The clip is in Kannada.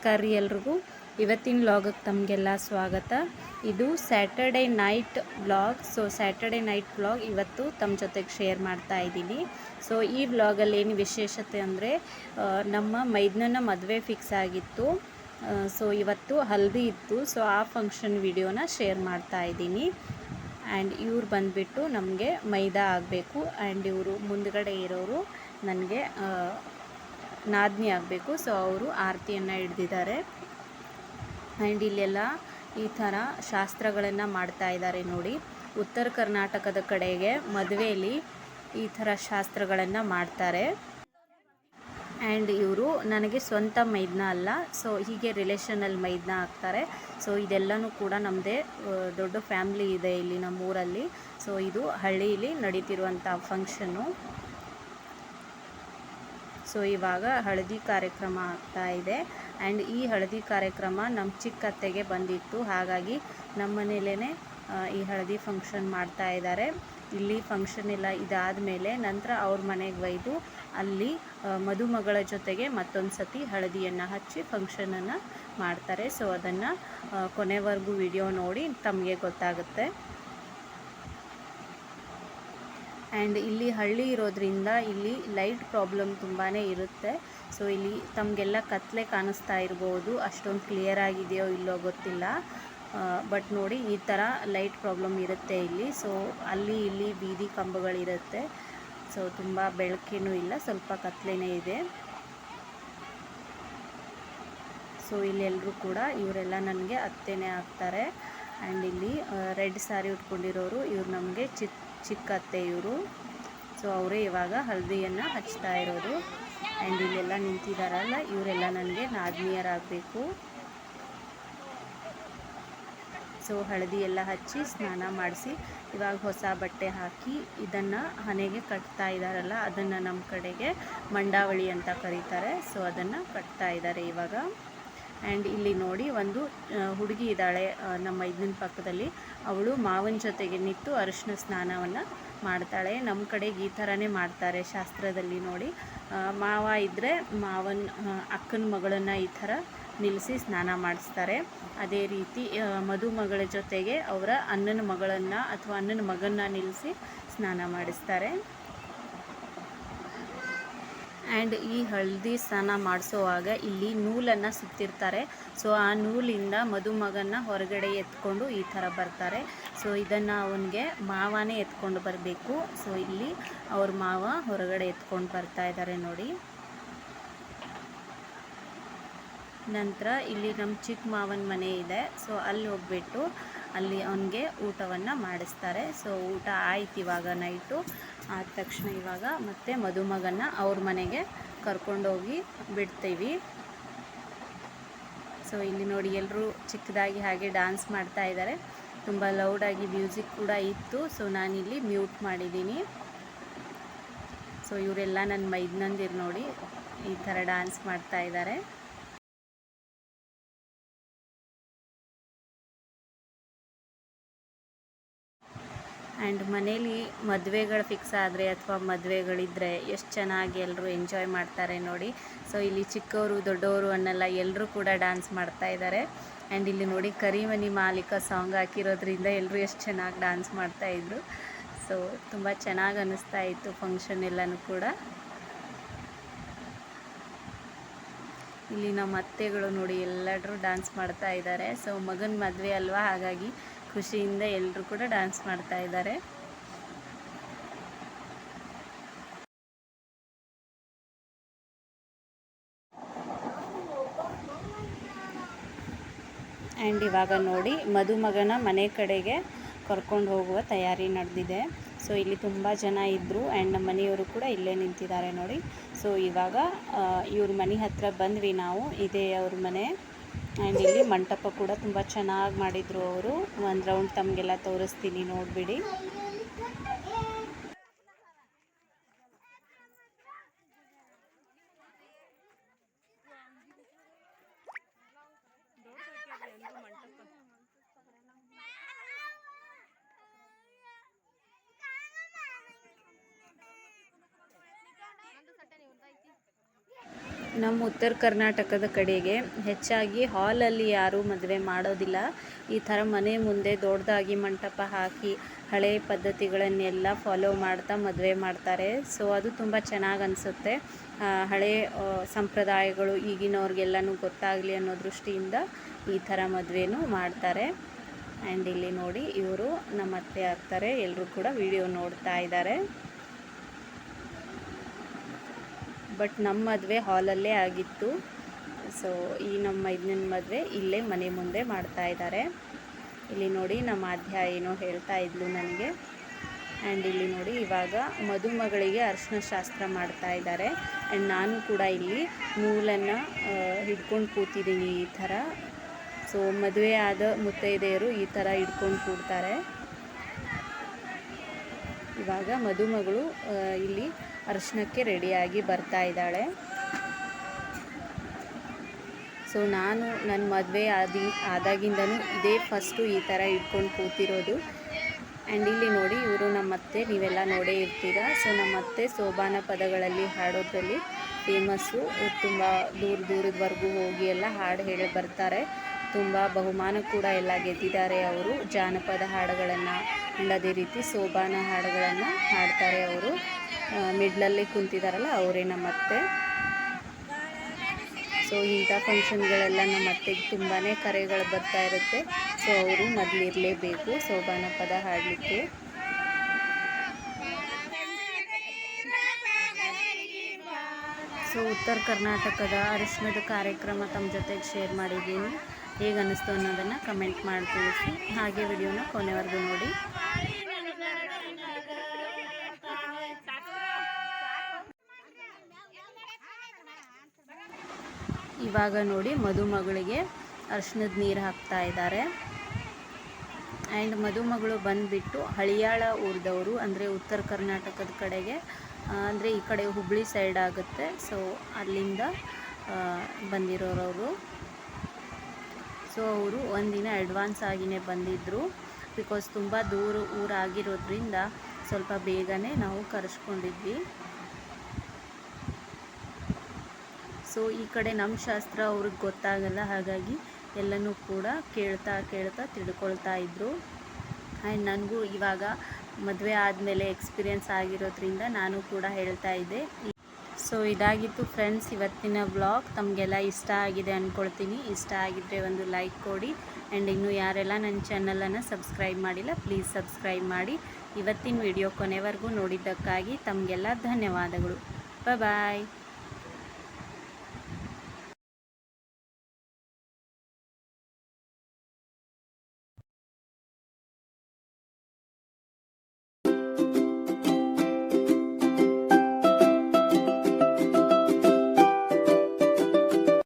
ನಮಸ್ಕಾರ ರೀ ಎಲ್ರಿಗೂ. ಇವತ್ತಿನ ವ್ಲಾಗಕ್ಕೆ ತಮಗೆಲ್ಲ ಸ್ವಾಗತ. ಇದು Saturday night vlog so Saturday night vlog ಇವತ್ತು ತಮ್ಮ ಜೊತೆಗೆ ಶೇರ್ ಮಾಡ್ತಾ ಇದ್ದೀನಿ. ಸೊ ಈ ವ್ಲಾಗಲ್ಲಿ ಏನು ವಿಶೇಷತೆ ಅಂದರೆ ನಮ್ಮ ಮೈದ್ನನ ಮದುವೆ ಫಿಕ್ಸ್ ಆಗಿತ್ತು. ಸೊ ಇವತ್ತು ಹಲ್ದಿ ಇತ್ತು. ಸೊ ಆ ಫಂಕ್ಷನ್ ವಿಡಿಯೋನ ಶೇರ್ ಮಾಡ್ತಾ ಇದ್ದೀನಿ. ಆ್ಯಂಡ್ ಇವ್ರು ಬಂದುಬಿಟ್ಟು ನಮಗೆ ಮೈದಾ ಆಗಬೇಕು. ಆ್ಯಂಡ್ ಇವರು ಮುಂದಗಡೆ ಇರೋರು ನನಗೆ ನಾದ್ನಿ ಆಗಬೇಕು. ಸೊ ಅವರು ಆರತಿಯನ್ನು ಹಿಡ್ದಿದ್ದಾರೆ. ಆ್ಯಂಡ್ ಇಲ್ಲೆಲ್ಲ ಈ ಥರ ಶಾಸ್ತ್ರಗಳನ್ನು ಮಾಡ್ತಾ ಇದ್ದಾರೆ ನೋಡಿ. ಉತ್ತರ ಕರ್ನಾಟಕದ ಕಡೆಗೆ ಮದುವೆಯಲ್ಲಿ ಈ ಥರ ಶಾಸ್ತ್ರಗಳನ್ನು ಮಾಡ್ತಾರೆ. ಆ್ಯಂಡ್ ಇವರು ನನಗೆ ಸ್ವಂತ ಮೈದ್ನ ಅಲ್ಲ. ಸೊ ಹೀಗೆ ರಿಲೇಷನಲ್ಲಿ ಮೈದ್ನ ಆಗ್ತಾರೆ. ಸೊ ಇದೆಲ್ಲನೂ ಕೂಡ ನಮ್ಮದೇ ದೊಡ್ಡ ಫ್ಯಾಮ್ಲಿ ಇದೆ ಇಲ್ಲಿ ನಮ್ಮೂರಲ್ಲಿ. ಸೊ ಇದು ಹಳ್ಳಿಯಲ್ಲಿ ನಡೀತಿರುವಂಥ ಫಂಕ್ಷನ್ನು ಸೊ ಇವಾಗ ಹಳದಿ ಕಾರ್ಯಕ್ರಮ ಆಗ್ತಾ ಇದೆ. ಆ್ಯಂಡ್ ಈ ಹಳದಿ ಕಾರ್ಯಕ್ರಮ ನಮ್ಮ ಚಿಕ್ಕತ್ತೆಗೆ ಬಂದಿತ್ತು. ಹಾಗಾಗಿ ನಮ್ಮ ಮನೇಲೇ ಈ ಹಳದಿ ಫಂಕ್ಷನ್ ಮಾಡ್ತಾ ಇದ್ದಾರೆ. ಇಲ್ಲಿ ಫಂಕ್ಷನ್ ಎಲ್ಲ ಇದಾದ ಮೇಲೆ ನಂತರ ಅವ್ರ ಮನೆಗೆ ಒಯ್ದು ಅಲ್ಲಿ ಮದುಮಗಳ ಜೊತೆಗೆ ಮತ್ತೊಂದು ಸತಿ ಹಳದಿಯನ್ನು ಹಚ್ಚಿ ಫಂಕ್ಷನನ್ನು ಮಾಡ್ತಾರೆ. ಸೊ ಅದನ್ನು ಕೊನೆವರೆಗೂ ವಿಡಿಯೋ ನೋಡಿ ತಮಗೆ ಗೊತ್ತಾಗುತ್ತೆ. ಆ್ಯಂಡ್ ಇಲ್ಲಿ ಹಳ್ಳಿ ಇರೋದ್ರಿಂದ ಇಲ್ಲಿ ಲೈಟ್ ಪ್ರಾಬ್ಲಮ್ ತುಂಬಾ ಇರುತ್ತೆ. ಸೊ ಇಲ್ಲಿ ತಮಗೆಲ್ಲ ಕತ್ಲೆ ಕಾಣಿಸ್ತಾ ಇರ್ಬೋದು. ಅಷ್ಟೊಂದು ಕ್ಲಿಯರ್ ಆಗಿದೆಯೋ ಇಲ್ಲೋ ಗೊತ್ತಿಲ್ಲ. ಬಟ್ ನೋಡಿ ಈ ಥರ ಲೈಟ್ ಪ್ರಾಬ್ಲಮ್ ಇರುತ್ತೆ ಇಲ್ಲಿ. ಸೊ ಅಲ್ಲಿ ಇಲ್ಲಿ ಬೀದಿ ಕಂಬಗಳಿರುತ್ತೆ. ಸೊ ತುಂಬ ಬೆಳಕೇನೂ ಇಲ್ಲ, ಸ್ವಲ್ಪ ಕತ್ಲೆನೇ ಇದೆ. ಸೊ ಇಲ್ಲಿ ಎಲ್ಲರೂ ಕೂಡ ಇವರೆಲ್ಲ ನನಗೆ ಅತ್ತೆನೇ ಆಗ್ತಾರೆ. ಆ್ಯಂಡ್ ಇಲ್ಲಿ ರೆಡ್ ಸ್ಯಾರಿ ಉಟ್ಕೊಂಡಿರೋರು, ಇವ್ರು ನಮಗೆ ಚಿಕ್ಕ ಚಿಕ್ಕ ಅತ್ತೆ ಇವರು. ಸೊ ಅವರೇ ಇವಾಗ ಹಲ್ದಿಯನ್ನು ಹಚ್ತಾ ಇರೋದು. ಆ್ಯಂಡ್ ಇಲ್ಲೆಲ್ಲ ನಿಂತಿದ್ದಾರಲ್ಲ ಇವರೆಲ್ಲ ನನಗೆ ನಾದ್ನಿಯರಾಗಬೇಕು. ಸೊ ಹಳದಿ ಎಲ್ಲ ಹಚ್ಚಿ ಸ್ನಾನ ಮಾಡಿಸಿ, ಇವಾಗ ಹೊಸ ಬಟ್ಟೆ ಹಾಕಿ, ಇದನ್ನು ಹಣೆಗೆ ಕಟ್ತಾ ಇದ್ದಾರಲ್ಲ ಅದನ್ನು ನಮ್ಮ ಕಡೆಗೆ ಮಂಡಾವಳಿ ಅಂತ ಕರೀತಾರೆ. ಸೊ ಅದನ್ನು ಕಟ್ತಾ ಇದ್ದಾರೆ ಇವಾಗ. ಆ್ಯಂಡ್ ಇಲ್ಲಿ ನೋಡಿ ಒಂದು ಹುಡುಗಿ ಇದ್ದಾಳೆ ನಮ್ಮ ಇದನ್ನ ಪಕ್ಕದಲ್ಲಿ. ಅವಳು ಮಾವನ ಜೊತೆಗೆ ನಿಂತು ಅರಿಶಿನ ಸ್ನಾನವನ್ನು ಮಾಡ್ತಾಳೆ. ನಮ್ಮ ಕಡೆಗೆ ಈ ಥರನೇ ಮಾಡ್ತಾರೆ ಶಾಸ್ತ್ರದಲ್ಲಿ ನೋಡಿ. ಮಾವ ಇದ್ದರೆ ಮಾವನ ಅಕ್ಕನ ಮಗಳನ್ನು ಈ ಥರ ನಿಲ್ಲಿಸಿ ಸ್ನಾನ ಮಾಡಿಸ್ತಾರೆ. ಅದೇ ರೀತಿ ಮದುಮಗಳ ಜೊತೆಗೆ ಅವರ ಅಣ್ಣನ ಮಗಳನ್ನು ಅಥವಾ ಅಣ್ಣನ ಮಗನ್ನ ನಿಲ್ಲಿಸಿ ಸ್ನಾನ ಮಾಡಿಸ್ತಾರೆ. ಆ್ಯಂಡ್ ಈ ಹಳದಿ ಸ್ನಾನ ಮಾಡಿಸೋವಾಗ ಇಲ್ಲಿ ನೂಲನ್ನು ಸುತ್ತಿರ್ತಾರೆ. ಸೊ, ಆ ನೂಲಿಂದ ಮದುಮಗನ ಹೊರಗಡೆ ಎತ್ಕೊಂಡು ಈ ಥರ ಬರ್ತಾರೆ. ಸೊ, ಇದನ್ನು ಅವನಿಗೆ ಮಾವನೇ ಎತ್ಕೊಂಡು ಬರಬೇಕು. ಸೊ, ಇಲ್ಲಿ ಅವ್ರ ಮಾವ ಹೊರಗಡೆ ಎತ್ಕೊಂಡು ಬರ್ತಾ ಇದ್ದಾರೆ ನೋಡಿ. ನಂತರ ಇಲ್ಲಿ ನಮ್ಮ ಚಿಕ್ಕ ಮಾವನ ಮನೆ ಇದೆ. ಸೊ, ಅಲ್ಲಿ ಹೋಗ್ಬಿಟ್ಟು ಅಲ್ಲಿ ಅವನಿಗೆ ಊಟವನ್ನು ಮಾಡಿಸ್ತಾರೆ. ಸೊ, ಊಟ ಆಯ್ತು ಇವಾಗ ನೈಟು. ಆದ ತಕ್ಷಣ ಇವಾಗ ಮತ್ತೆ ಮದುಮಗನ ಅವ್ರ ಮನೆಗೆ ಕರ್ಕೊಂಡೋಗಿ ಬಿಡ್ತೀವಿ. ಸೊ ಇಲ್ಲಿ ನೋಡಿ ಎಲ್ಲರೂ ಚಿಕ್ಕದಾಗಿ ಹಾಗೆ ಡ್ಯಾನ್ಸ್ ಮಾಡ್ತಾ ಇದ್ದಾರೆ ತುಂಬ ಲೌಡಾಗಿ ಮ್ಯೂಸಿಕ್ ಕೂಡ ಇತ್ತು. ಸೊ ನಾನಿಲ್ಲಿ ಮ್ಯೂಟ್ ಮಾಡಿದ್ದೀನಿ. ಸೊ ಇವರೆಲ್ಲ ನನ್ನ ಮೈದ್ನಂದಿರು ನೋಡಿ ಈ ಥರ ಡ್ಯಾನ್ಸ್ ಮಾಡ್ತಾ ಇದ್ದಾರೆ ಆ್ಯಂಡ್ ಮನೇಲಿ ಮದುವೆಗಳು ಫಿಕ್ಸ್ ಆದರೆ ಅಥವಾ ಮದುವೆಗಳಿದ್ದರೆ ಎಷ್ಟು ಚೆನ್ನಾಗಿ ಎಲ್ಲರೂ ಎಂಜಾಯ್ ಮಾಡ್ತಾರೆ ನೋಡಿ. ಸೊ, ಇಲ್ಲಿ ಚಿಕ್ಕವರು, ದೊಡ್ಡವರು ಅನ್ನೆಲ್ಲ ಎಲ್ಲರೂ ಕೂಡ ಡ್ಯಾನ್ಸ್ ಮಾಡ್ತಾ ಇದ್ದಾರೆ. ಆ್ಯಂಡ್ ಇಲ್ಲಿ ನೋಡಿ ಕರಿಮನಿ ಮಾಲೀಕ ಸಾಂಗ್ ಹಾಕಿರೋದ್ರಿಂದ ಎಲ್ಲರೂ ಎಷ್ಟು ಚೆನ್ನಾಗಿ ಡ್ಯಾನ್ಸ್ ಮಾಡ್ತಾಯಿದ್ರು ಸೊ, ತುಂಬ ಚೆನ್ನಾಗಿ ಅನ್ನಿಸ್ತಾ ಇತ್ತು ಫಂಕ್ಷನ್ ಎಲ್ಲನೂ ಕೂಡ. ಇಲ್ಲಿ ನಮ್ಮ ಅತ್ತೆಗಳು ನೋಡಿ ಎಲ್ಲರೂ ಡ್ಯಾನ್ಸ್ ಮಾಡ್ತಾ ಇದ್ದಾರೆ. ಸೊ, ಮಗನ ಮದುವೆ ಅಲ್ವಾ? ಹಾಗಾಗಿ ಖುಷಿಯಿಂದ ಎಲ್ಲರೂ ಕೂಡ ಡ್ಯಾನ್ಸ್ ಮಾಡ್ತಾ ಇದ್ದಾರೆ. ಆ್ಯಂಡ್ ಇವಾಗ ನೋಡಿ ಮದುಮಗನ ಮನೆ ಕಡೆಗೆ ಕರ್ಕೊಂಡು ಹೋಗುವ ತಯಾರಿ ನಡೆದಿದೆ. ಸೊ ಇಲ್ಲಿ ತುಂಬ ಜನ ಇದ್ದರು ಆ್ಯಂಡ್ ನಮ್ಮ ಮನೆಯವರು ಕೂಡ ಇಲ್ಲೇ ನಿಂತಿದ್ದಾರೆ ನೋಡಿ. ಸೊ ಇವಾಗ ಇವ್ರ ಮನೆ ಹತ್ರ ಬಂದ್ವಿ ನಾವು. ಇದೇ ಅವ್ರ ಮನೆ. ಆ್ಯಂಡ್ ಇಲ್ಲಿ ಮಂಟಪ ಕೂಡ ತುಂಬ ಚೆನ್ನಾಗಿ ಮಾಡಿದರು ಅವರು. ಒಂದು ರೌಂಡ್ ತಮಗೆಲ್ಲ ತೋರಿಸ್ತೀನಿ ನೋಡಿಬಿಡಿ. ನಮ್ಮ ಉತ್ತರ ಕರ್ನಾಟಕದ ಕಡೆಗೆ. ಹೆಚ್ಚಾಗಿ ಹಾಲಲ್ಲಿ ಯಾರೂ ಮದುವೆ ಮಾಡೋದಿಲ್ಲ. ಈ ಥರ ಮನೆ ಮುಂದೆ ದೊಡ್ಡದಾಗಿ ಮಂಟಪ ಹಾಕಿ ಹಳೆಯ ಪದ್ಧತಿಗಳನ್ನೆಲ್ಲ ಫಾಲೋ ಮಾಡ್ತಾ ಮದುವೆ ಮಾಡ್ತಾರೆ. ಸೊ ಅದು ತುಂಬ ಚೆನ್ನಾಗಿ ಅನಿಸುತ್ತೆ. ಹಳೆಯ ಸಂಪ್ರದಾಯಗಳು ಈಗಿನವ್ರಿಗೆಲ್ಲನೂ ಗೊತ್ತಾಗಲಿ ಅನ್ನೋ ದೃಷ್ಟಿಯಿಂದ ಈ ಥರ ಮದುವೆನೂ ಮಾಡ್ತಾರೆ. ಆ್ಯಂಡ್ ಇಲ್ಲಿ ನೋಡಿ ಇವರು, ನಮ್ಮ ಅತ್ತೆ ಆಗ್ತಾರೆ. ಎಲ್ಲರೂ ಕೂಡ ವಿಡಿಯೋ ನೋಡ್ತಾ ಇದ್ದಾರೆ. ಬಟ್ ನಮ್ಮ ಮದುವೆ ಹಾಲಲ್ಲೇ ಆಗಿತ್ತು. ಸೊ ಈ ನಮ್ಮ ಇದನ್ನ ಮದುವೆ ಇಲ್ಲೇ ಮನೆ ಮುಂದೆ ಮಾಡ್ತಾ ಇದ್ದಾರೆ. ಇಲ್ಲಿ ನೋಡಿ ನಮ್ಮ ಆದ್ಯ ಏನೋ ಹೇಳ್ತಾ ಇದ್ಲು ನನಗೆ. ಆ್ಯಂಡ್ ಇಲ್ಲಿ ನೋಡಿ ಇವಾಗ ಮದುಮಗಳಿಗೆ ಅರ್ಶಿನ ಶಾಸ್ತ್ರ ಮಾಡ್ತಾ ಇದ್ದಾರೆ. ಆ್ಯಂಡ್ ನಾನು ಕೂಡ ಇಲ್ಲಿ ನೂಲನ್ನು ಹಿಡ್ಕೊಂಡು ಕೂತಿದ್ದೀನಿ ಈ ಥರ. ಸೊ ಮದುವೆ ಆದ ಮುತ್ತೈದೆಯರು ಈ ಥರ ಹಿಡ್ಕೊಂಡು ಕೂಡ್ತಾರೆ. ಇವಾಗ ಮದುಮಗಳು ಇಲ್ಲಿ ಅರ್ಶನಕ್ಕೆ ರೆಡಿಯಾಗಿ ಬರ್ತಾ ಇದ್ದಾಳೆ. ಸೊ ನಾನು ನನ್ನ ಮದುವೆ ಆದಿ, ಆದಾಗಿಂದನೂ ಇದೇ ಫಸ್ಟು ಈ ಥರ ಇಟ್ಕೊಂಡು ಕೂತಿರೋದು. ಆ್ಯಂಡ್ ಇಲ್ಲಿ ನೋಡಿ ಇವರು ನಮ್ಮತ್ತೆ, ನೀವೆಲ್ಲ ನೋಡೇ ಇರ್ತೀರ? ಸೊ ನಮ್ಮತ್ತೆ ಸೋಬಾನ ಪದಗಳಲ್ಲಿ ಹಾಡೋದ್ರಲ್ಲಿ ಫೇಮಸ್ಸು ತುಂಬ ದೂರ ದೂರದವರೆಗೂ ಹೋಗಿ ಎಲ್ಲ ಹಾಡು ಹೇಳಿ ಬರ್ತಾರೆ. ತುಂಬ ಬಹುಮಾನ ಕೂಡ ಎಲ್ಲ ಗೆದ್ದಿದ್ದಾರೆ ಅವರು. ಜಾನಪದ ಹಾಡುಗಳನ್ನು ಅದೇ ರೀತಿ ಸೋಬಾನ ಹಾಡುಗಳನ್ನು ಹಾಡ್ತಾರೆ ಅವರು. ಮಿಡ್ಲಲ್ಲಿ ಕುಂತಿದ್ದಾರಲ್ಲ ಅವರೇ ನಮ್ಮ ಅತ್ತೆ. ಸೊ ಇಂಥ ಫಂಕ್ಷನ್ಗಳೆಲ್ಲ ನಮ್ಮ ಅತ್ತೆಗೆ ತುಂಬಾ ಕರೆಗಳು ಬರ್ತಾ ಇರುತ್ತೆ. ಸೊ ಅವರು ಮೊದಲಿರಲೇಬೇಕು ಸೋಬಾನ ಪದ ಹಾಡಲಿಕ್ಕೆ. ಸೊ ಉತ್ತರ ಕರ್ನಾಟಕದ ಅರಿಶಿಣದ ಕಾರ್ಯಕ್ರಮ ತಮ್ಮ ಜೊತೆಗೆ ಶೇರ್ ಮಾಡಿದ್ದೀನಿ. ಹೇಗೆ ಅನ್ನಿಸ್ತು ಅನ್ನೋದನ್ನು ಕಮೆಂಟ್ ಮಾಡಿ ತಿಳಿಸಿ. ಹಾಗೆ ವಿಡಿಯೋನ ಕೊನೆವರೆಗೂ ನೋಡಿ. ಇವಾಗ ನೋಡಿ ಮದುಮಗಳಿಗೆ ಅರ್ಶಿನದ ನೀರು ಹಾಕ್ತಾ ಇದ್ದಾರೆ. ಆ್ಯಂಡ್ ಮದುಮಗಳು ಬಂದುಬಿಟ್ಟು ಹಳಿಯಾಳ ಊರಿದವರು, ಅಂದರೆ ಉತ್ತರ ಕರ್ನಾಟಕದ ಕಡೆಗೆ ಅಂದರೆ ಈ ಕಡೆ ಹುಬ್ಬಳ್ಳಿ ಸೈಡ್ ಆಗುತ್ತೆ. ಸೊ ಅಲ್ಲಿಂದ ಬಂದಿರೋರವರು. ಸೊ ಅವರು ಒಂದಿನ ಅಡ್ವಾನ್ಸ್ ಆಗಿನೇ ಬಂದಿದ್ದರು ಬಿಕಾಸ್ ತುಂಬ ದೂರ ಊರಾಗಿರೋದ್ರಿಂದ ಸ್ವಲ್ಪ ಬೇಗನೆ ನಾವು ಕರೆಸ್ಕೊಂಡಿದ್ವಿ. ಸೊ ಈ ಕಡೆ ನಮ್ಮ ಶಾಸ್ತ್ರ ಅವ್ರಿಗೆ ಗೊತ್ತಾಗಲ್ಲ, ಹಾಗಾಗಿ ಎಲ್ಲನೂ ಕೂಡ ಕೇಳ್ತಾ ಕೇಳ್ತಾ ತಿಳ್ಕೊಳ್ತಾ ಇದ್ದರು ಆ್ಯಂಡ್ ನನಗೂ ಇವಾಗ ಮದುವೆ ಆದಮೇಲೆ ಎಕ್ಸ್ಪೀರಿಯೆನ್ಸ್ ಆಗಿರೋದ್ರಿಂದ ನಾನು ಕೂಡ ಹೇಳ್ತಾ ಇದ್ದೆ. ಸೊ ಇದಾಗಿತ್ತು ಫ್ರೆಂಡ್ಸ್ ಇವತ್ತಿನ ಬ್ಲಾಗ್ ತಮಗೆಲ್ಲ ಇಷ್ಟ ಆಗಿದೆ ಅಂದ್ಕೊಳ್ತೀನಿ ಇಷ್ಟ ಆಗಿದ್ದರೆ ಒಂದು ಲೈಕ್ ಕೊಡಿ. ಆ್ಯಂಡ್ ಇನ್ನು ಯಾರೆಲ್ಲ ನನ್ನ ಚಾನಲನ್ನು ಸಬ್ಸ್ಕ್ರೈಬ್ ಮಾಡಿಲ್ಲ ಪ್ಲೀಸ್ ಸಬ್ಸ್ಕ್ರೈಬ್ ಮಾಡಿ. ಇವತ್ತಿನ ವಿಡಿಯೋ ಕೊನೆವರೆಗೂ ನೋಡಿದ್ದಕ್ಕಾಗಿ ತಮಗೆಲ್ಲ ಧನ್ಯವಾದಗಳು. ಬಾಯ್